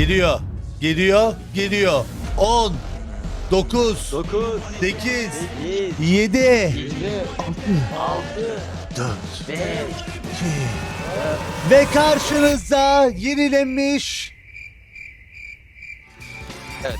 Geliyor. Geliyor. Geliyor. 10 9 9, 8 8, 7 7, 4 5, Ve karşınızda yenilenmiş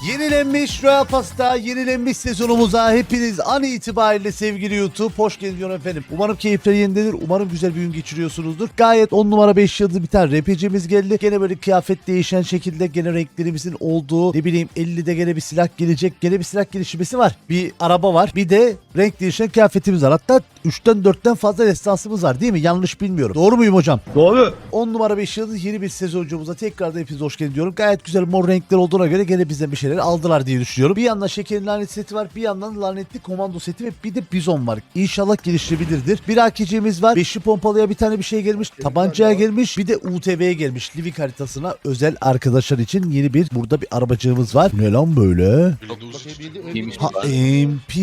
Yenilenmiş Royal Pasta, yenilenmiş sezonumuza hepiniz an itibariyle sevgili YouTube hoş geldiniz efendim. Umarım keyifleri yerindedir. Umarım güzel bir gün geçiriyorsunuzdur. Gayet 10 numara 5 yıldız bir tane RPG'miz geldi. Gene böyle kıyafet değişen şekilde gene renklerimizin olduğu ne bileyim 50'de gene bir silah gelecek. Gene bir silah gelişmesi var. Bir araba var. Bir de renk değişen kıyafetimiz var. Hatta 3'ten 4'ten fazla destansımız var değil mi? Yanlış bilmiyorum. Doğru muyum hocam? Doğru. 10 numara 5 yıldız yeni bir sezoncumuza tekrardan hepiniz hoş geldiniz diyorum. Gayet güzel mor renkler olduğuna göre gene bizden bir şeyler aldılar diye düşünüyorum. Bir yandan şekerin lanet seti var. Bir yandan lanetli komando seti ve bir de bizon var. İnşallah geliştirebilirdir. Bir AKC'miz var. Beşli pompalıya bir tane bir şey gelmiş. Tabancaya gelmiş. Bir de UTV'ye gelmiş. Livik haritasına özel arkadaşlar için yeni bir burada bir arabacığımız var. Ne lan böyle? Ha. MP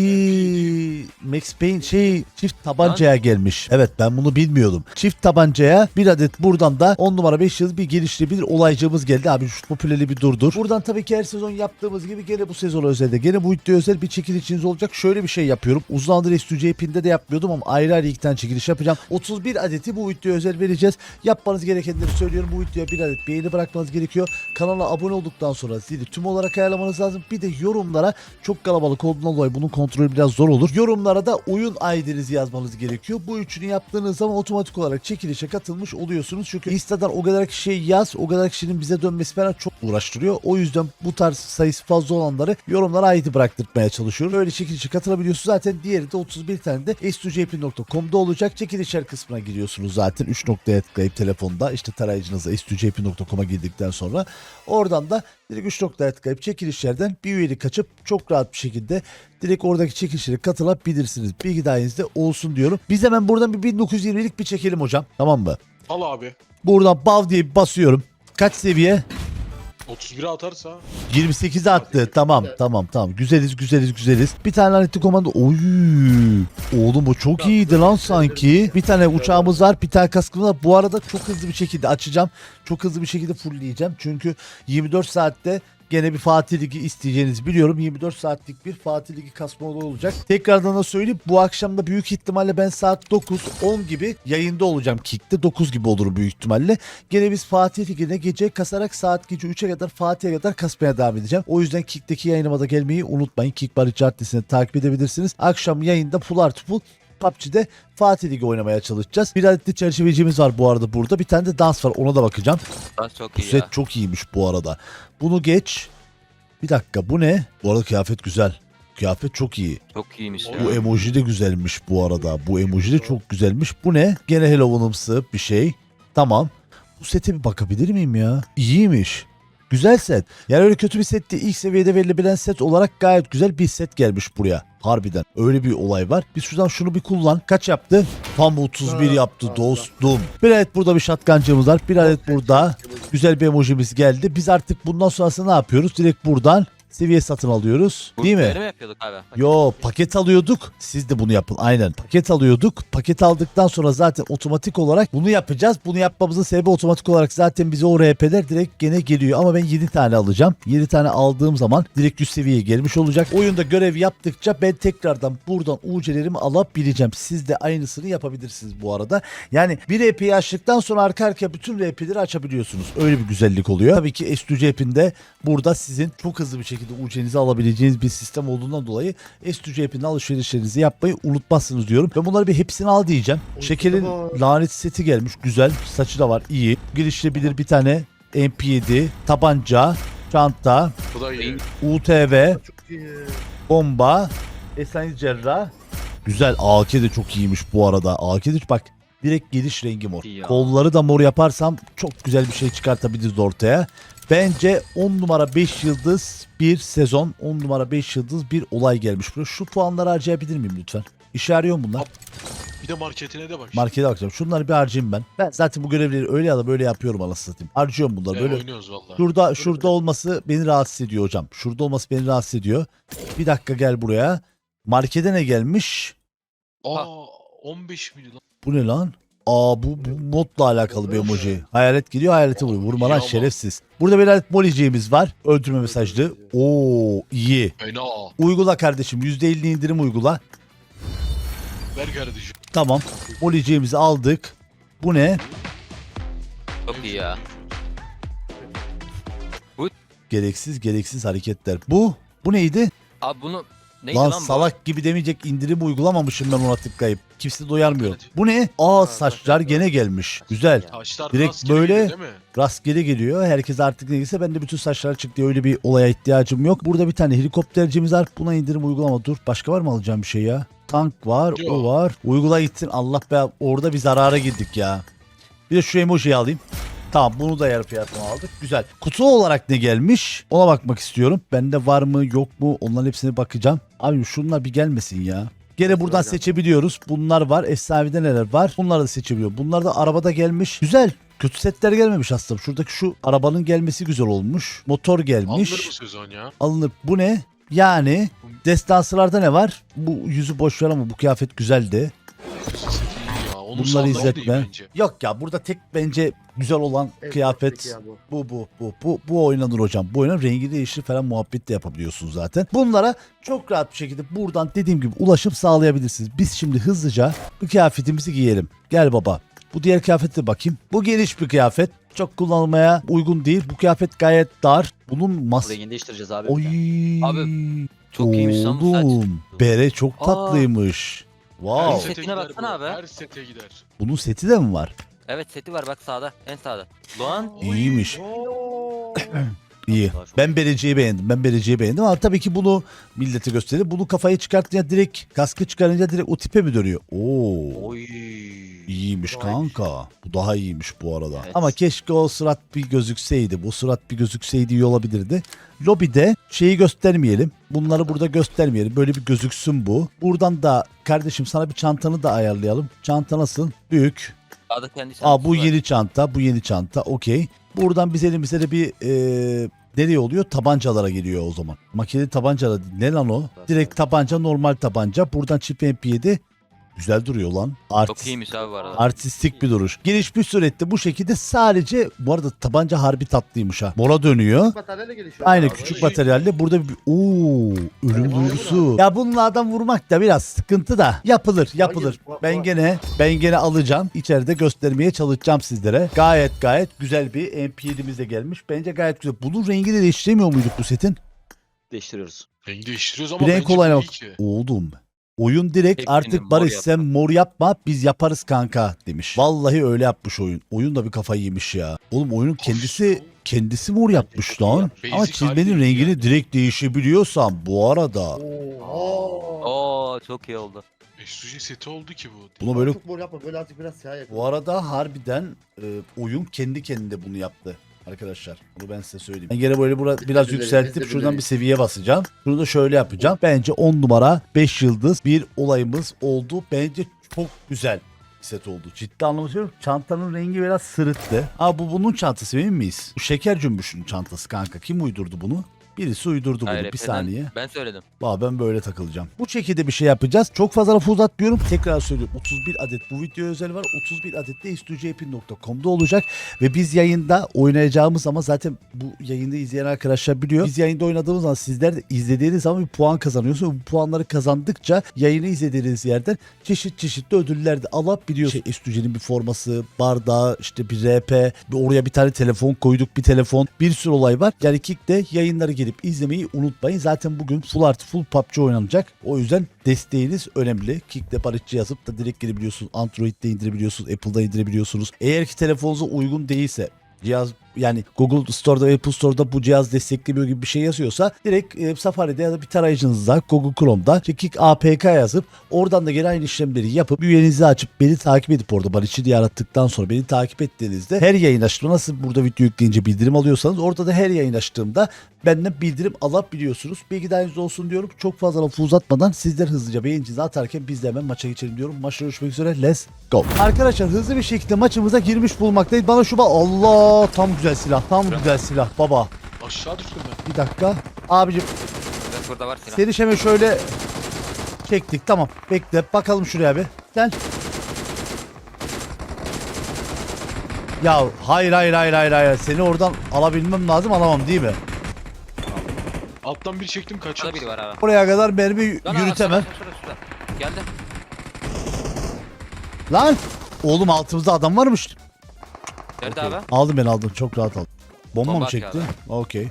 Max Payne şey çift tabancaya gelmiş. Evet ben bunu bilmiyordum. Çift tabancaya bir adet buradan da 10 numara 5 yıl bir geliştirebilir olaycığımız geldi. Abi şu popüleri bir durdur. Buradan tabii ki her sezon yaptığımız gibi gene bu sezon özelde gene bu video özel bir çekilişiniz olacak. Şöyle bir şey yapıyorum. Uzun zamandır S2C pinde de yapmıyordum ama ayrı ayrı tane çekiliş yapacağım. 31 adeti bu video özel vereceğiz. Yapmanız gerekenleri söylüyorum. Bu videoya bir adet beğeni bırakmanız gerekiyor. Kanala abone olduktan sonra zili tüm olarak ayarlamanız lazım. Bir de yorumlara çok kalabalık olduğundan dolayı bunun kontrolü biraz zor olur. Yorumlara da oyun ID'nizi yazmanız gerekiyor. Bu üçünü yaptığınız zaman otomatik olarak çekilişe katılmış oluyorsunuz. Çünkü Insta'dan o kadar kişiye yaz, o kadar kişinin bize dönmesi falan çok uğraştırıyor. O yüzden bu tarz sayısı fazla olanları yorumlara ID bıraktırmaya çalışıyorum. Böyle çekilişe katılabiliyorsunuz. Zaten diğeri de 31 tane de s2jp.com'da olacak. Çekilişler kısmına giriyorsunuz zaten. 3 noktaya tıklayıp telefonda işte tarayıcınıza s2jp.com'a girdikten sonra oradan da direkt 3 noktaya tıklayıp çekilişlerden bir üyelik açıp çok rahat bir şekilde direkt oradaki çekilişlere katılabilirsiniz. Bilgi dahilinizde olsun diyorum. Biz hemen buradan bir 1920'lik bir çekelim hocam. Tamam mı? Al abi. Buradan bav diye basıyorum. Kaç seviye? 31'e atarsa 28'e attı. Tamam tamam tamam. Güzeliz güzeliz güzeliz. Bir tane lanetli komando. Oy. Oğlum bu çok iyiydi lan sanki. Bir tane uçağımız var. Bir tane kaskımız var. Bu arada çok hızlı bir şekilde açacağım. Çok hızlı bir şekilde fullleyeceğim. Çünkü 24 saatte gene bir Fatih Ligi isteyeceğinizi biliyorum. 24 saatlik bir Fatih Ligi kasma olacak. Tekrardan da söyleyeyim. Bu akşam da büyük ihtimalle ben saat 9-10 gibi yayında olacağım. Kick'te 9 gibi olur büyük ihtimalle. Gene biz Fatih Ligi'ne gece kasarak saat gece 3'e kadar Fatih'e kadar kasmaya devam edeceğim. O yüzden Kick'teki yayınıma da gelmeyi unutmayın. Kick Barış adresini takip edebilirsiniz. Akşam yayında full artı full PUBG'de Fatih Ligi oynamaya çalışacağız. Bir adet de çerçevecimiz var bu arada burada. Bir tane de dans var ona da bakacağım. Dans çok Bu iyi set ya. çok iyiymiş bu arada. Bunu geç. Bir dakika bu ne? Bu arada kıyafet güzel. Kıyafet çok iyi. Çok iyiymiş ya. Bu emoji de güzelmiş bu arada. Bu emoji de çok güzelmiş. Bu ne? Gene Hello Woman'ımsı bir şey. Tamam. Bu sete bir bakabilir miyim ya? İyiymiş. Güzel set. Yani öyle kötü bir set değil. İlk seviyede verilebilen set olarak gayet güzel bir set gelmiş buraya. Harbiden. Öyle bir olay var. Biz şuradan şunu bir kullan. Kaç yaptı? Tam 31 yaptı dostum. Bir adet burada bir şatkancımız var. Bir adet burada. Güzel bir emojimiz geldi. Biz artık bundan sonrasında ne yapıyoruz? Direkt buradan seviye satın alıyoruz. Değil mi? Böyle mi yapıyorduk abi? Yo paket alıyorduk. Siz de bunu yapın. Aynen. Paket alıyorduk. Paket aldıktan sonra zaten otomatik olarak bunu yapacağız. Bunu yapmamızın sebebi otomatik olarak zaten bize o RP'ler direkt gene geliyor. Ama ben 7 tane alacağım. 7 tane aldığım zaman direkt üst seviyeye gelmiş olacak. Oyunda görev yaptıkça ben tekrardan buradan UC'lerimi alabileceğim. Siz de aynısını yapabilirsiniz bu arada. Yani bir RP'yi açtıktan sonra arka arkaya bütün RP'leri açabiliyorsunuz. Öyle bir güzellik oluyor. Tabii ki S2C app'inde burada sizin çok hızlı bir şekilde UC'nizi alabileceğiniz bir sistem olduğundan dolayı S2C app'inde alışverişlerinizi yapmayı unutmazsınız diyorum. Ben bunları bir hepsini al diyeceğim. Şekerin lanet seti gelmiş. Güzel. Saçı da var. iyi. Geliştirebilir bir tane MP7, tabanca, çanta, bu da iyi. UTV, bomba, Esenli Cerrah. Güzel. AK de çok iyiymiş bu arada. AK de bak direkt geliş rengi mor. Ya. Kolları da mor yaparsam çok güzel bir şey çıkartabiliriz ortaya. Bence 10 numara 5 yıldız bir sezon. 10 numara 5 yıldız bir olay gelmiş buraya. Şu puanları harcayabilir miyim lütfen? İşe yarıyor mu bunlar? Bir de marketine de bak. Markete bakacağım. Şunları bir harcayayım ben. Ben zaten bu görevleri öyle ya da böyle yapıyorum anasını satayım. Harcıyorum bunları. Ya Böyle oynuyoruz valla. Şurada şurada olması beni rahatsız ediyor hocam. Şurada olması beni rahatsız ediyor. Bir dakika gel buraya. Markete ne gelmiş? Aa 15 milyon. Bu ne lan? Aa bu, bu modla alakalı bir emoji. Hayalet geliyor hayaleti vuruyor. Vurma lan şerefsiz. Burada bir adet moliciğimiz var. Öldürme mesajlı. Oo iyi. Fena. Uygula kardeşim. %50 indirim uygula. Ver kardeşim. Tamam. Moliciğimizi aldık. Bu ne? Çok iyi ya. Gereksiz gereksiz hareketler. Bu? Bu neydi? Abi bunu neydi lan lan, bu? salak gibi demeyecek indirim uygulamamışım ben ona tıklayıp. Kimse doyarmıyor. Evet. Bu ne? Aa saçlar gene gelmiş. Güzel. Taşlar Direkt rastgele böyle- geliyor değil mi? Rastgele geliyor. Herkes artık neyse ben de bütün saçlar çıktı. Öyle bir olaya ihtiyacım yok. Burada bir tane helikoptercimiz var. Buna indirim uygulama. Dur başka var mı alacağım bir şey ya? Tank var. O Yok. var. Uygula gitsin. Allah be orada bir zarara girdik ya. Bir de şu emojiyi alayım. Tamam bunu da yarı fiyatına aldık. Güzel. Kutu olarak ne gelmiş? Ona bakmak istiyorum. Bende var mı yok mu? Onların hepsine bakacağım. Abi şunlar bir gelmesin ya. Gene buradan seçebiliyoruz. Bunlar var. Efsanevi neler var? Bunları da seçebiliyor. Bunlar da arabada gelmiş. Güzel. Kötü setler gelmemiş aslında. Şuradaki şu arabanın gelmesi güzel olmuş. Motor gelmiş. Alınır mı sezon ya? Alınır. Bu ne? Yani destansılarda ne var? Bu yüzü boş ver ama bu kıyafet güzeldi. Bunları izletme. bence. Yok ya burada tek bence güzel olan Evet, kıyafet peki ya bu. bu bu bu bu bu oynanır hocam. Bu oyunun rengi değişir falan muhabbet de yapabiliyorsunuz zaten. Bunlara çok rahat bir şekilde buradan dediğim gibi ulaşım sağlayabilirsiniz. Biz şimdi hızlıca bu kıyafetimizi giyelim. Gel baba. Bu diğer kıyafete bakayım. Bu geniş bir kıyafet. Çok kullanılmaya uygun değil. Bu kıyafet gayet dar. Bunun mas... Rengini değiştireceğiz abi. Oy. Abi, çok iyiymiş lan bu saç. Oğlum, Bere çok Aa. tatlıymış. Her Wow. Setine sete gider baksana bu. abi. Her sete gider. Bunun seti de mi var? Evet seti var bak sağda en sağda. Lan İyiymiş. İyi. Ben Bereci'yi beğendim. Ben Bereci'yi beğendim ama tabii ki bunu millete gösterir. Bunu kafayı çıkartınca direkt kaskı çıkarınca direkt o tipe mi dönüyor? Oo. Oy. İyiymiş Vay. kanka. Bu daha iyiymiş bu arada. Evet. Ama keşke o surat bir gözükseydi. Bu surat bir gözükseydi iyi olabilirdi. Lobide şeyi göstermeyelim. Bunları burada göstermeyelim. Böyle bir gözüksün bu. Buradan da kardeşim sana bir çantanı da ayarlayalım. Çanta nasıl? Büyük. Sağda kendi Aa bu var. yeni çanta. Bu yeni çanta. Okey. Buradan biz elimize de bir e, nereye oluyor? Tabancalara geliyor o zaman. Makineli tabancalar ne lan o? Direkt tabanca normal tabanca. Buradan çift MP7 güzel duruyor lan. Çok Artist, iyiymiş abi bu arada. artistik bir duruş. Gelişmiş surette bu şekilde sadece bu arada tabanca harbi tatlıymış ha. Mora dönüyor. Bataryayla gelişiyor. Aynı abi. küçük materyalle burada bir ooo ölüm duygusu. Ya bunlardan vurmak da biraz sıkıntı da yapılır yapılır. Hayır, va- Ben va- gene ben gene alacağım. İçeride göstermeye çalışacağım sizlere. Gayet gayet güzel bir MP7'miz de gelmiş. Bence gayet güzel. Bunun rengini değiştiremiyor muyduk bu setin? Değiştiriyoruz. Rengi değiştiriyoruz ama Bir renk bence bu iyi bak. ki. Oğlum. Oyun direkt Hepsini artık mor Barış yapma. sen mor yapma biz yaparız kanka demiş. Vallahi öyle yapmış oyun. Oyun da bir kafayı yemiş ya. Oğlum oyunun kendisi kendisi mor yapmış lan. Basic Ama çizmenin rengini yani. direkt değişebiliyorsan bu arada Oo. Oo çok iyi oldu. Estuji seti oldu ki bu. Buna böyle Çok mor yapma böyle azıcık biraz siyah yap. bu arada harbiden e, oyun kendi kendine bunu yaptı. Arkadaşlar bunu ben size söyleyeyim. Ben gene böyle bura, biraz yükseltip şuradan bir seviye basacağım. Şunu da şöyle yapacağım. Bence 10 numara 5 yıldız bir olayımız oldu. Bence çok güzel set oldu. Ciddi anlamda söylüyorum. Çantanın rengi biraz sırıttı. Aa bu bunun çantası emin miyiz? Bu şeker cümbüşünün çantası kanka. Kim uydurdu bunu? Birisi uydurdu bunu. Hayır, bir Efe'den saniye. Ben söyledim. Valla ben böyle takılacağım. Bu şekilde bir şey yapacağız. Çok fazla lafı uzatmıyorum. Tekrar söylüyorum. 31 adet bu video özel var. 31 adet de istüceypin.com'da olacak. Ve biz yayında oynayacağımız ama zaten bu yayında izleyen arkadaşlar biliyor. Biz yayında oynadığımız zaman sizler de izlediğiniz zaman bir puan kazanıyorsunuz. Bu puanları kazandıkça yayını izlediğiniz yerden çeşit çeşitli ödüller de alabiliyorsunuz. Şey, Estüce'nin bir forması, bardağı, işte bir RP, bir oraya bir tane telefon koyduk bir telefon. Bir sürü olay var. Yani Kick'te yayınları gelip izlemeyi unutmayın. Zaten bugün full artı full PUBG oynanacak. O yüzden desteğiniz önemli. Kick'te barışçı yazıp da direkt girebiliyorsunuz. Android'de indirebiliyorsunuz. Apple'da indirebiliyorsunuz. Eğer ki telefonunuza uygun değilse cihaz yani Google Store'da ve Apple Store'da bu cihaz desteklemiyor gibi bir şey yazıyorsa direkt e, Safari'de ya da bir tarayıcınızda Google Chrome'da işte Kick APK yazıp oradan da aynı işlemleri yapıp üyenizi açıp beni takip edip orada Barış'ı diye arattıktan sonra beni takip ettiğinizde her yayın açtığımda nasıl burada video yükleyince bildirim alıyorsanız orada da her yayın açtığımda benden bildirim alabiliyorsunuz. Bilgi dahilinizde olsun diyorum. Çok fazla lafı uzatmadan sizler hızlıca beğenicinizi atarken biz de hemen maça geçelim diyorum. Maçta görüşmek üzere. Let's go. Arkadaşlar hızlı bir şekilde maçımıza girmiş bulmaktayız. Bana şu bak. Allah tam güzel silah. Tam güzel silah baba. Aşağı düştüm ben. Bir dakika. Abicim Evet burada var silah. seni şeme şöyle çektik. Tamam. Bekle. Bakalım şuraya bir. Gel. Ya hayır hayır hayır hayır hayır. Seni oradan alabilmem lazım alamam değil mi? Alttan bir çektim Şurada kaçıyor. biri var abi. Oraya kadar mermi Lan, lan, yürütemem. şurada, şurada, şurada. Geldi. Lan! Oğlum altımızda adam varmış. Nerede abi? Aldım ben aldım. Çok rahat aldım. Bomba, Bomba mı çekti? Okey.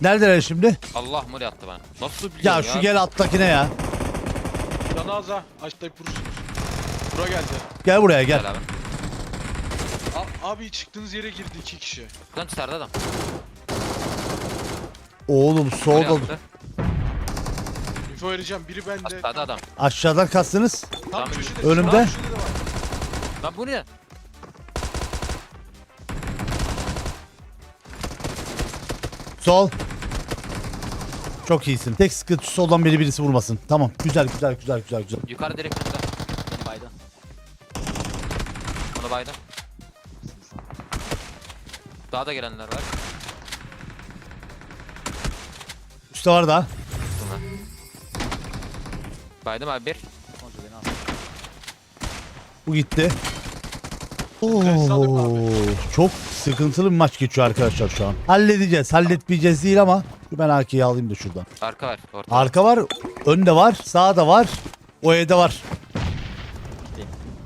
Neredeler şimdi? Allah mı attı bana? Nasıl biliyorsun Ya ya? şu gel alttakine ya. Canı az ha. Açlayıp vurursunuz. Bura geldi. Gel buraya gel. Gel abi. A- abi çıktığınız yere girdi iki kişi. Lan dışarıda adam. Oğlum solda. attı. Info vereceğim. Biri bende. Aşağıda adam. Aşağıdan kastınız. Tam Tamam, köşede. önümde. Tam köşede de var. Lan bu ne? Sol. Çok iyisin. Tek sıkıntı soldan biri birisi vurmasın. Tamam. Güzel güzel güzel güzel güzel. Yukarı direkt üstte. Beni baydı. Onu baydım. Daha da gelenler var. Üstte var. Bunlar. Baydım abi bir. Onca beni al. Bu gitti. Oo, çok sıkıntılı bir maç geçiyor arkadaşlar şu an. Halledeceğiz. Halletmeyeceğiz değil ama şu ben AK'yi alayım da şuradan. Arka var. Orta. Arka var, önde var, sağda var, o evde var.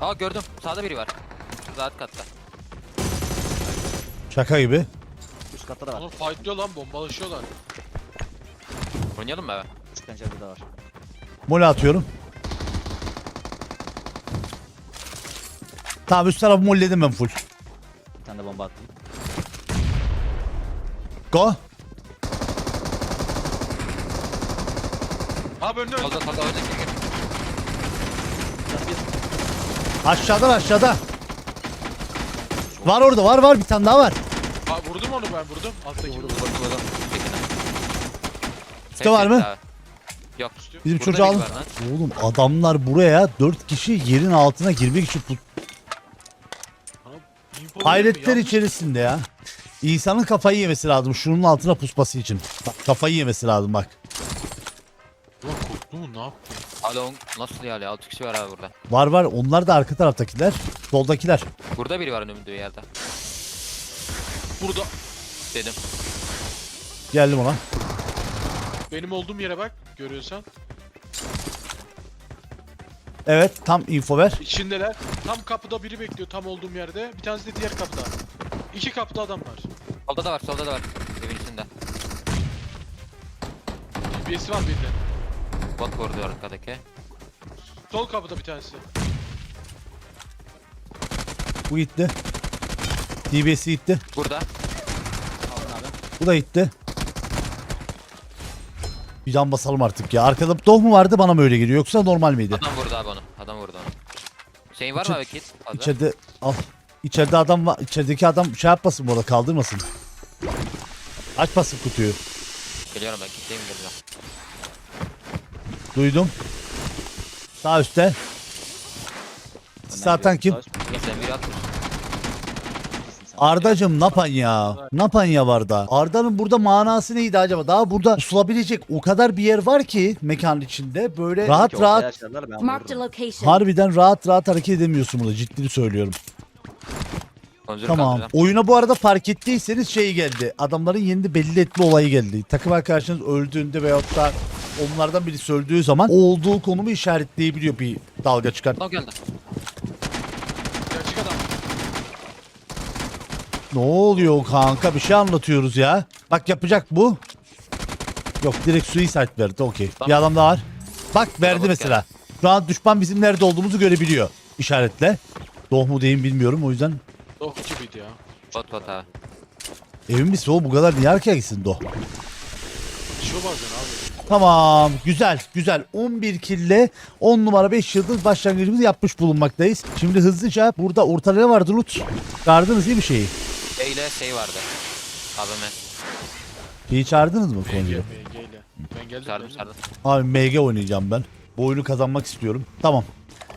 Aa gördüm. Sağda biri var. Şurada alt katta. Şaka gibi. Üst katta da var. Onu fightlıyor lan bombalaşıyorlar. Oynayalım mı abi? Üst pencerede de var. Mole atıyorum. Tamam üst tarafı molledim ben full. Bir tane de bomba attım. Go. Abi önüne önüne. Gir gir. Canı bir. Aşağıdan aşağıda. Var orada var var bir tane daha var. Ha, vurdum onu ben vurdum. Alttaki vurdum. Vurdum vurdum. Üstte var mı? Yok. Bizim Burada çocuğu biri alın. var lan. Oğlum adamlar buraya 4 kişi yerin altına girmek için put- hayretler içerisinde ya. İnsanın kafayı yemesi lazım şunun altına pusması için. Bak kafayı yemesi lazım bak. Ulan korktu mu ne yaptı? Alon nasıl yani? 6 kişi var abi burada. Var var onlar da arka taraftakiler. Soldakiler. Burada biri var önümde bir yerde. Burada. Dedim. Geldim ona. Benim olduğum yere bak. Görüyorsan. Evet tam info ver. İçindeler. Tam kapıda biri bekliyor tam olduğum yerde. Bir tanesi de diğer kapıda. İki kapıda adam var. Solda da var solda da var. Evin içinde. DBS'i var birinde. Bot vurdu arkadaki. Sol kapıda bir tanesi. Bu gitti. DBS gitti. Burada. Aldın abi. Bu da gitti. Bir can basalım artık ya. Arkada doh mu vardı bana mı öyle geliyor yoksa normal miydi? Adam vurdu abi onu. Adam vurdu onu. Şeyin var mı abi kit? Fazla. İçeride al. İçeride adam var. İçerideki adam şey yapmasın bu arada kaldırmasın. Açmasın kutuyu. Geliyorum ben kitleyim geliyorum. Duydum. Sağ üstte. Önden Zaten kim? Sen biri atmış. Ardacım napan ya. Napan ya var da. Arda'nın burada manası neydi acaba? Daha burada usulabilecek o kadar bir yer var ki mekanın içinde. Böyle rahat rahat a vururum. location. harbiden rahat rahat hareket edemiyorsun burada. Ciddi söylüyorum. Konjur Tamam. kaldıracağım. Oyuna bu arada fark ettiyseniz şey geldi. Adamların yeni belli etme olayı geldi. Takım arkadaşınız öldüğünde veyahut da onlardan birisi öldüğü zaman olduğu konumu işaretleyebiliyor bir dalga çıkar. Adam geldi. Gerçek adam. Ne oluyor kanka bir şey anlatıyoruz ya. Bak yapacak bu. Yok direkt suicide verdi okey. Bir Tamam. adam daha var. Bak verdi Tamam, mesela. Şu an düşman bizim nerede olduğumuzu görebiliyor. İşaretle. Doğ mu değil mi bilmiyorum o yüzden. Oh gibiydi ya. Bot bot abi. Emin misin o bu kadar niye arkaya gitsin Doh? Şu bazen abi. Tamam güzel güzel 11 kille 10 numara 5 yıldız başlangıcımızı yapmış bulunmaktayız. Şimdi hızlıca burada ortada ne vardı Lut? Çağırdınız değil mi şeyi? E ile şey vardı. AVM. Şeyi çağırdınız mı MG, Koncu? MG ile. Ben geldim. Sardım geldim. sardım. Abi MG oynayacağım ben. Bu oyunu kazanmak istiyorum. Tamam.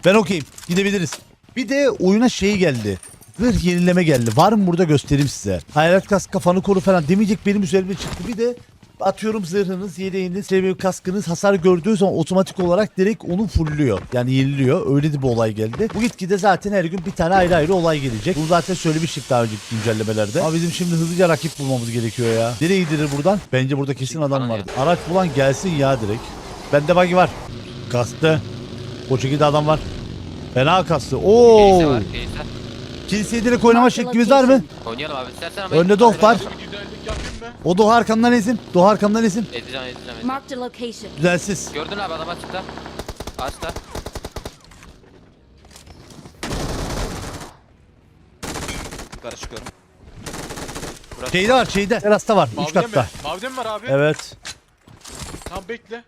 Ben okeyim. Gidebiliriz. Bir de oyuna şey geldi. Zırh yenileme geldi. Var mı burada göstereyim size. Hayalet kas kafanı koru falan demeyecek benim üzerime çıktı. Bir de atıyorum zırhınız, yeleğiniz, seviye kaskınız hasar gördüğü zaman otomatik olarak direkt onu fullüyor. Yani yeniliyor. Öyle de bir olay geldi. Bu gitgide zaten her gün bir tane ayrı ayrı olay gelecek. Bunu zaten söylemiştik daha önceki güncellemelerde. Ama bizim şimdi hızlıca rakip bulmamız gerekiyor ya. Nereye gidilir buradan? Bence burada kesin adam vardı. Araç bulan gelsin ya direkt. Bende buggy var. Kastı. O şekilde adam var. Fena kastı. Oo. Kilise var. Kilise. Kiliseye direkt oynama şeklimiz var mı? Oynayalım abi. İstersen ama. Önde Doh var. Bir güzellik yapayım mı? O Doğa arkamdan ezin. Doğa arkamdan ezin. Edeceğim edeceğim. edeceğim. Marked a location. Düzensiz. Gördün abi adam açıkta. Açta. Yukarı çıkıyorum. Şeyde var şeyde. Terasta var. Üç Mavide mi? katta. Mavide mi var abi? Evet. Tamam bekle.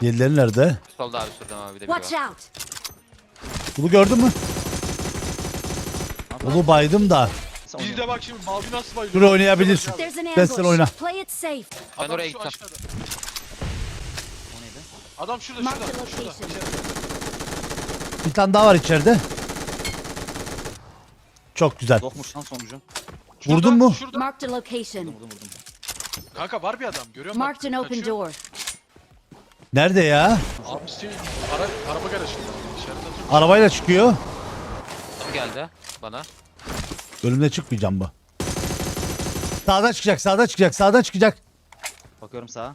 Diğerleri nerede? Solda abi şurada abi bir de biri Watch var. out. Bunu gördün mü? Bunu baydım da. Oynuyor. de bak şimdi Mavi nasıl bayılıyor. Şuraya oynayabilirsin. There's an Ben sen ambush. oyna. Play it safe. Ben Adam oraya şu gideceğim. aşağıda. O neydi? Adam şurada Mark şurada. the Şurada. location. Bir tane daha var içeride. Çok güzel. Dokmuş lan sonucu. Şurada, Vurdun mu? Şurada. Marked a location. Vurdum vurdum. Kanka var bir adam görüyor musun? Marked an open Kaçıyor. door. Nerede ya? Abi şey, ara, araba garajında. İçeride. Arabayla çıkıyor. Kim geldi bana? Önümde çıkmayacağım bu. Sağdan çıkacak, sağdan çıkacak, sağdan çıkacak. Bakıyorum sağa.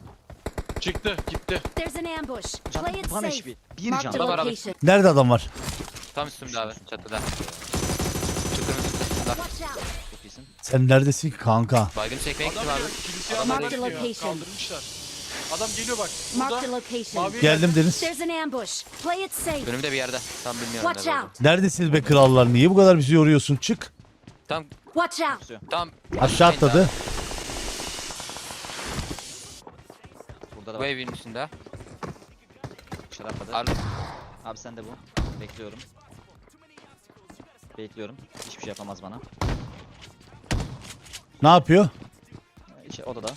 Çıktı gitti. There's an ambush. Can, Play it tam safe. Bir Marked can. Adam abi. location. Nerede adam var? Tam üstümde abi çatıda. Çatının üstünde. Watch out. Çok iyisin. Sen neredesin ki kanka? Baygın çekmeye Adam gittim abi. Kiliseye Adam adamlar Marked gidiyor. location. Kaldırmışlar. Adam geliyor bak. A Burada. location. Mavi Geldim Deniz. There's an ambush. Play it safe. Önümde bir yerde. Tam bilmiyorum Watch nerede out. Neredesiniz be krallar? Niye bu kadar bizi yoruyorsun? Çık. Tam Watch out. tam Aşağı atladı. Burada da Bu var. evin içinde. Dışarı atladı. Abi Abi sen de bu. Bekliyorum. Bekliyorum. Hiçbir şey yapamaz bana. Ne yapıyor? İçe odada.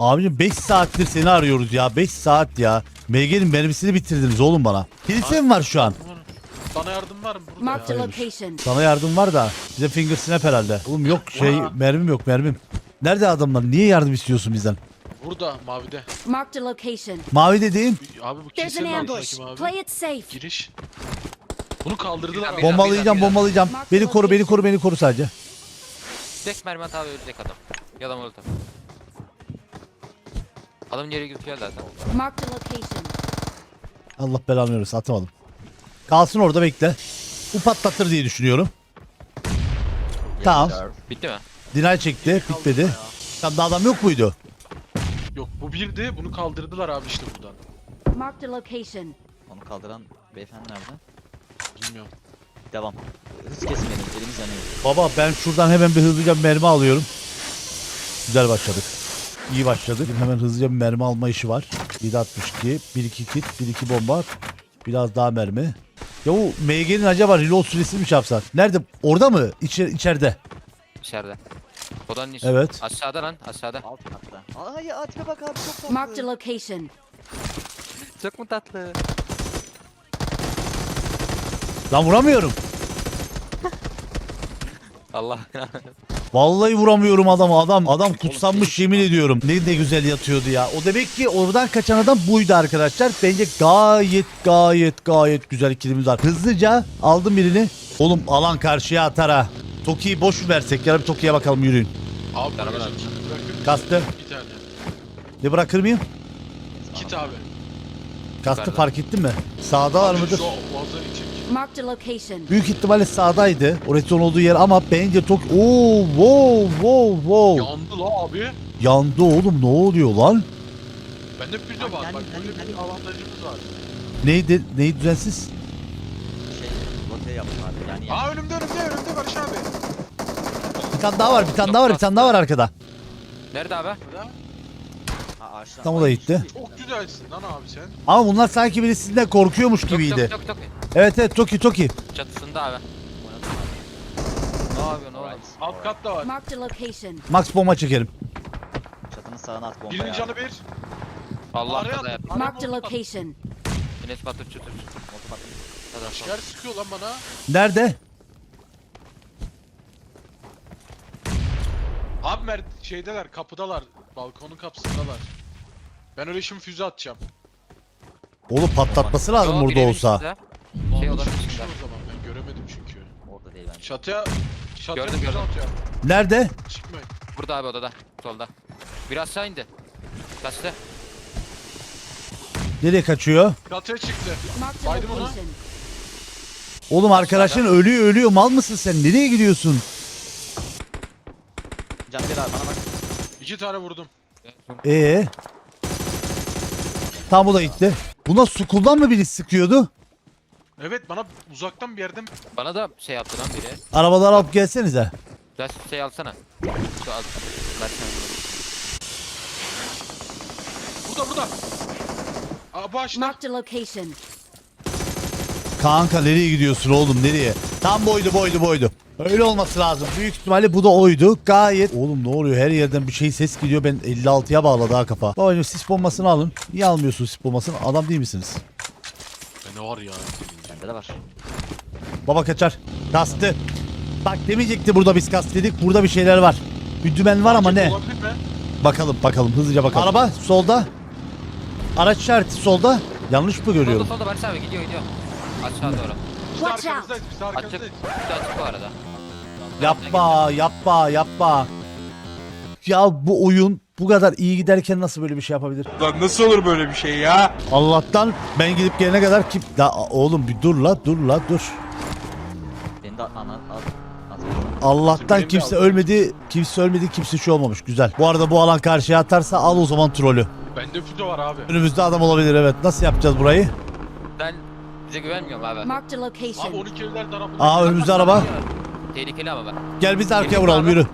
Abicim 5 saattir seni arıyoruz ya. 5 saat ya. MG'nin mermisini bitirdiniz oğlum bana. Kilise mi var şu an? Bana yardım var mı burada a ya? location. Sana yardım var da bize finger snap herhalde. Oğlum yok şey mermim yok mermim. Nerede adamlar? Niye yardım istiyorsun bizden? Burada mavide. Marked a location. Mavi dediğim Abi bu There's an kilisenin ambush. altındaki mavi. Play it safe. Giriş. Bunu kaldırdılar. Bomba- bombalayacağım bombalayacağım. Beni koru beni koru beni koru sadece. tek mermi at abi ölecek adam. Ya da molotof. Adam yere gözüküyor zaten. Marked a location. Allah belanı versin atamadım. Kalsın orada bekle. Bu patlatır diye düşünüyorum. Tamam. Bitti mi? Dinay çekti. Bitmedi. Tam da adam yok muydu? Yok bu birdi. Bunu kaldırdılar abi işte buradan. Marked a location. Onu kaldıran beyefendi nerede? Bilmiyorum. Devam. Hız kesmeyelim. Elimiz yanıyor. Baba ben şuradan hemen bir hızlıca bir mermi alıyorum. Güzel başladık. İyi başladık. Hemen hızlıca bir mermi alma işi var. 762, 1 2 kit, 1 2 bomba. Biraz daha mermi. Ya bu MG'nin acaba reload süresini mi yapsak? Nerede? Orada mı? İçer, içeride. İçeride. Odanın içi. Evet. Aşağıda lan aşağıda. Alt katta. Ay Atibe bak abi çok tatlı. Marked a location. Çok mu tatlı? Lan vuramıyorum. Allah. Vallahi vuramıyorum adamı. Adam adam kutsanmış yemin ediyorum. Ne de güzel yatıyordu ya. O demek ki oradan kaçan adam buydu arkadaşlar. Bence gayet gayet gayet güzel ikilimiz var. Hızlıca aldım birini. Oğlum alan karşıya atar ha. Toki'yi boş versek ya bir Toki'ye bakalım yürüyün. Abi Beraber abi. Kastı. Tane. Ne bırakır mıyım? Kit abi. Kastı Yukarıda. fark ettin mi? Sağda var mıdır? Şu Büyük ihtimalle sağdaydı. Orası olduğu yer ama bence Toki... Oo, wow, wow, wow. Yandı la abi. Yandı oğlum ne oluyor lan? Bende bir de var. Bak böyle bir yani. avantajımız var. Neydi? Neydi düzensiz? Şey, rotayı yaptım abi. Yani Aa önümde önümde önümde Barış abi. Bir tane daha var, bir tane daha var, bir tane daha var arkada. Nerede abi? Burada. Tam o da gitti. Çok güzelsin lan abi sen. Ama bunlar sanki birisinden korkuyormuş gibiydi. tok tok tok. Evet evet Toki Toki. Çatısında abi. Ne yapıyorsun oğlum? Alt katta var. Marked a location. Max bomba çekerim. Çatının sağına at bombayı Birinin canı bir. Allah Araya kadar. at. Marked a Araya at. location. Enes Batur çutur. Şer sıkıyor lan bana. Nerede? Abi mer şeydeler kapıdalar. Balkonun kapısındalar. Ben öyle şimdi füze atacağım. Oğlum patlatması lazım Yo, burada olsa. içinde. Şey içinde. o zaman ben göremedim çünkü. Orada değil bence. Çatıya çatıya Gördüm, füze gördüm. atıyor. Nerede? Çıkmayın. Burada abi odada. Solda. Biraz aşağı indi. Kaçtı. Nereye kaçıyor? Çatıya çıktı. Baydım location. Oğlum arkadaşın ölüyor ölüyor mal mısın sen? Nereye gidiyorsun? Can bir abi bana bak. İki tane vurdum. Ee. Tam bu da gitti. Buna sukuldan mı biri sıkıyordu? Evet bana uzaktan bir yerden Bana da şey yaptı lan biri. Arabaları alıp gelsenize. Biraz şey alsana. Şu al. Versene bunu. burada burada. Aa bu. Marked a location. Kanka nereye gidiyorsun oğlum nereye? Tam boydu boydu boydu. Öyle olması lazım. Büyük ihtimalle bu da oydu. Gayet. Oğlum ne oluyor? Her yerden bir şey ses gidiyor. Ben 56'ya bağladı ha kafa. Babacım sis bombasını alın. Niye almıyorsun sis bombasını? Adam değil misiniz? Ne var ya? Bende de var. Baba kaçar. Kastı. Bak demeyecekti burada biz kast dedik. Burada bir şeyler var. Bir dümen var ama ne? Olabilir mi? Bakalım bakalım hızlıca bakalım. Araba solda. Araç işareti solda. Yanlış mı Solda görüyorum? solda Barış abi gidiyor gidiyor. Aşağı doğru. Biz de Watch out. Biz de Açık. arkanızdayız. Bir de açık bu arada. Yapma yapma yapma. Ya bu oyun bu kadar iyi giderken nasıl böyle bir şey yapabilir? Lan nasıl olur böyle bir şey ya? Allah'tan ben gidip gelene kadar kim... Da, oğlum bir dur la dur la dur. Beni de ana at. Allah'tan kimse ölmedi, kimse ölmedi, kimse şey olmamış. Güzel. Bu arada bu alan karşıya atarsa al o zaman trolü. Bende füze var abi. Önümüzde adam olabilir evet. Nasıl yapacağız burayı? Ben bize güvenmiyorum abi. A Abi location. 12 evler tarafında. Aa önümüzde araba. Tehlikeli ama bak. Gel biz arkaya Geliyor vuralım abi. yürü.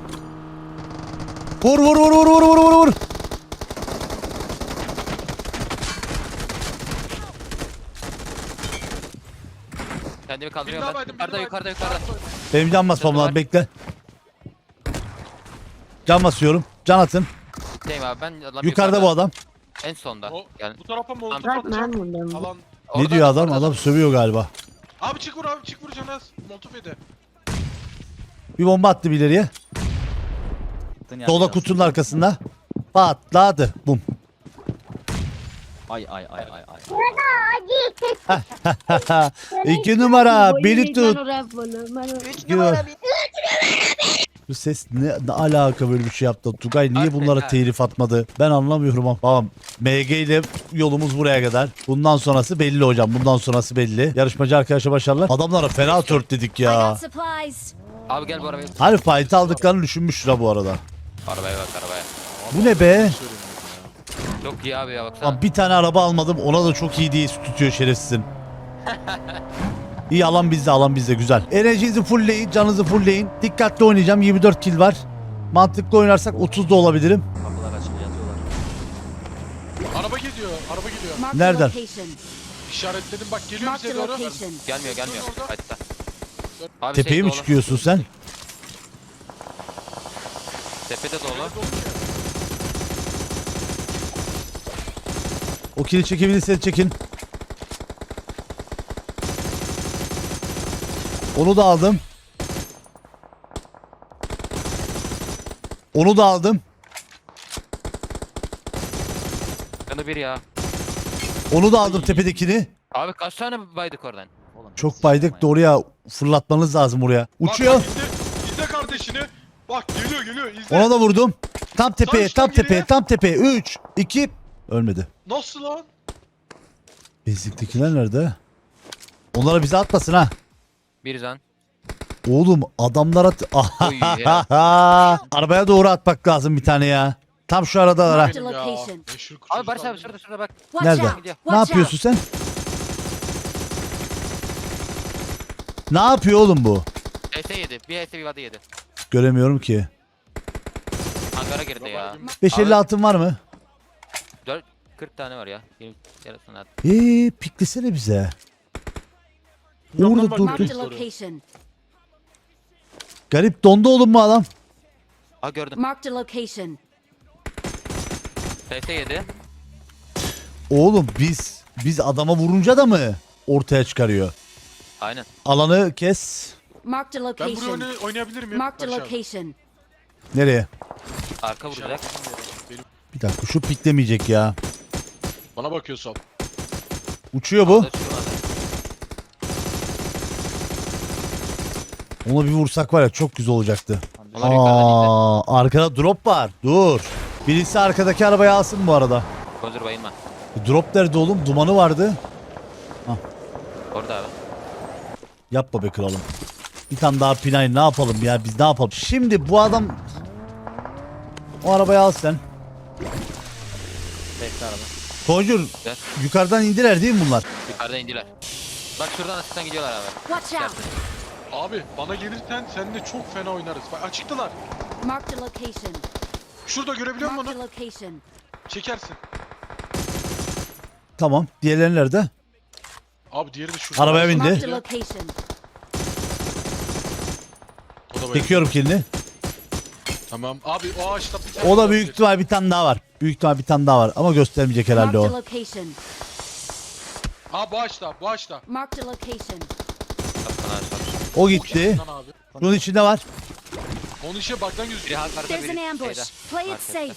Vur vur vur vur vur vur vur vur. Kendimi kaldırıyorum ben. baydım. bir Yukarıda daha yukarıda baydım. yukarıda. Benim can basmam Canı lazım var. bekle. Can basıyorum. Can atın. Deyim abi ben adam Yukarıda bu adam. En sonda. O, Yani bu tarafa molotof Tamam. atacağım. Alan. Ne orada- diyor adam? orada- Adam sövüyor galiba. Abi çık vur abi çık vur Canaz. Molotof yedi. Bir bomba attı bir ileriye. Biraz. kutunun arkasında. Patladı. Bum. Ay ay ay ay ay. İki numara. Beni tut. Gör. Bu ses ne, ne alaka böyle bir şey yaptı? Tugay niye bunlara telif atmadı? Ben anlamıyorum ama. Tamam. MG ile yolumuz buraya kadar. Bundan sonrası belli hocam. Bundan sonrası belli. Yarışmacı arkadaşa başarılar. Adamlara fena tört dedik I ya. Abi gel bu arabaya. Harbi fight aldıklarını düşünmüşler bu arada. Arabaya bak arabaya. Bu ne be? Çok iyi abi ya baksana. Lan bir tane araba almadım. Ona da çok iyi diye tutuyor şerefsizin. İyi alan bizde alan bizde güzel. Enerjinizi fullleyin, canınızı fullleyin. Dikkatli oynayacağım. 24 kill var. Mantıklı oynarsak 30 da olabilirim. Kapılar açık yatıyorlar. Araba gidiyor. Araba gidiyor. Nereden? İşaretledim bak geliyor bize doğru. Gelmiyor gelmiyor. Hatta. Abi Tepeye şey mi dolu. çıkıyorsun sen? Tepede dolu. O kili çekebilirseniz çekin. Onu da aldım. Onu da aldım. Yanı bir ya. Onu da aldım tepedekini. Abi kaç tane baydık oradan? Oğlum, Çok baydık oraya fırlatmanız lazım oraya. Uçuyor. Bak, izle, izle kardeşini. Bak geliyor geliyor izle. Ona da vurdum. Tam tepeye, tam tepeye, tam tepeye. 3, 2, ölmedi. Nasıl lan? Beziktekiler nerede? Onlara bize atmasın ha. Bir zan. Oğlum adamlar at... Oy ya. Arabaya doğru atmak lazım bir tane ya. Tam şu aradalar ha. Abi Barış abi şurada şurada bak. Nerede? Ne yapıyorsun sen? Ne yapıyor oğlum bu? HS yedi. Bir HS bir vada yedi. Göremiyorum ki. Hangara girdi ya. 550 altın var mı? 4 40 tane var ya. 20 yarısını at. Eee piklesene bize. Yok, Orada lan bak, dur. Marked a Soru. location. Garip dondu oğlum bu adam. Aa gördüm. Marked a location. HS yedi. Oğlum biz biz adama vurunca da mı ortaya çıkarıyor? Aynen. Alanı kes. Marked a Ben buraya location. oyna- oynayabilir miyim? Marked a Barış abi. location. Nereye? Arka vuracak. Bir dakika şu piklemeyecek ya. Bana bakıyor sol. Uçuyor bu. Ona bir vursak var ya çok güzel olacaktı. Onlar yukarıdan indi. Aa, arkada drop var. Dur. Birisi arkadaki arabayı alsın bu arada. Kozur bayılma. Drop nerede oğlum? Dumanı vardı. Orada abi. Yapma be kralım. Bir tane daha pinay ne yapalım ya biz ne yapalım? Şimdi bu adam o arabayı al sen. Bekle araba. Conjur Gel. yukarıdan indiler değil mi bunlar? Yukarıda indiler. Bak şuradan asistan gidiyorlar abi. Watch out! Abi bana gelirsen seninle çok fena oynarız. Bak açıktılar. Marked a location. Şurada görebiliyor musun onu? location. Çekersin. Tamam. Diğerleri nerede? Abi diğeri de şurada. Arabaya bindi. Marked a location. O da böyle. Çekiyorum kilini. Tamam. Abi o ağaçta bir tane O da var. büyük ihtimal bir tane daha var. Büyük ihtimal bir tane daha var ama göstermeyecek herhalde Marked a o. location. Aa bu ağaçta. Bu ağaçta. Marked a location. O gitti. Lan abi. Bunun içinde var. Onun işe baktan Biri gözüküyor. halkarda There's an biri ambush. şeyde. Play it Markette. safe.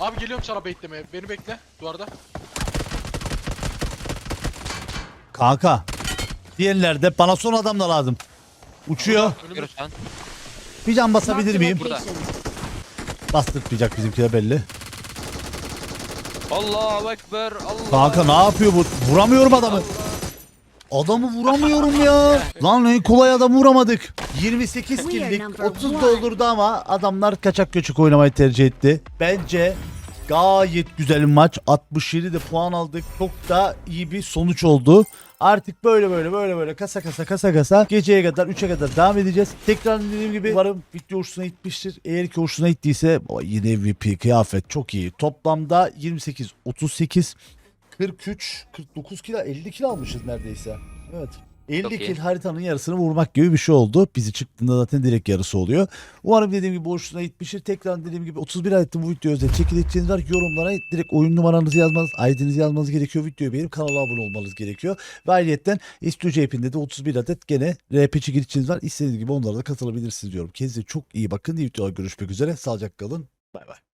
Abi geliyorum sana beklemeye. Beni bekle duvarda. Kanka. Diğerlerde bana son adam da lazım. Uçuyor. An. Bir can basabilir miyim? location. Bastırtmayacak bizimkiler belli. Allahu Ekber. Allah. Kanka ne yapıyor bu? Vuramıyorum adamı. Adamı vuramıyorum ya. Lan en kolay adamı vuramadık. 28 We are killik number 30 one. doldurdu ama adamlar kaçak göçük oynamayı tercih etti. Bence gayet güzel bir maç. 67 de puan aldık. Çok da iyi bir sonuç oldu. Artık böyle böyle böyle böyle kasa kasa kasa kasa geceye kadar 3'e kadar devam edeceğiz. Tekrar dediğim gibi umarım video hoşuna gitmiştir. Eğer ki hoşuna gittiyse yine MVP kıyafet çok iyi. Toplamda 28 38 43 49 kilo 50 kilo almışız neredeyse. Evet. 50 Çok iyi. kill haritanın yarısını vurmak gibi bir şey oldu. Bizi çıktığında zaten direkt yarısı oluyor. Umarım dediğim gibi hoşuna gitmiştir. Tekrar dediğim gibi 31 adetim bu video özel çekileceğiniz var. Yorumlara direkt oyun numaranızı yazmanız, ID'nizi yazmanız gerekiyor. Videoyu beğenip kanala abone olmanız gerekiyor. Ve ayrıyetten Estüdyo Cep'inde de 31 adet gene RP çekilişiniz var. İstediğiniz gibi onlara da katılabilirsiniz diyorum. Kendinize çok iyi bakın. İyi videolar görüşmek üzere. Sağlıcakla kalın. Bay bay.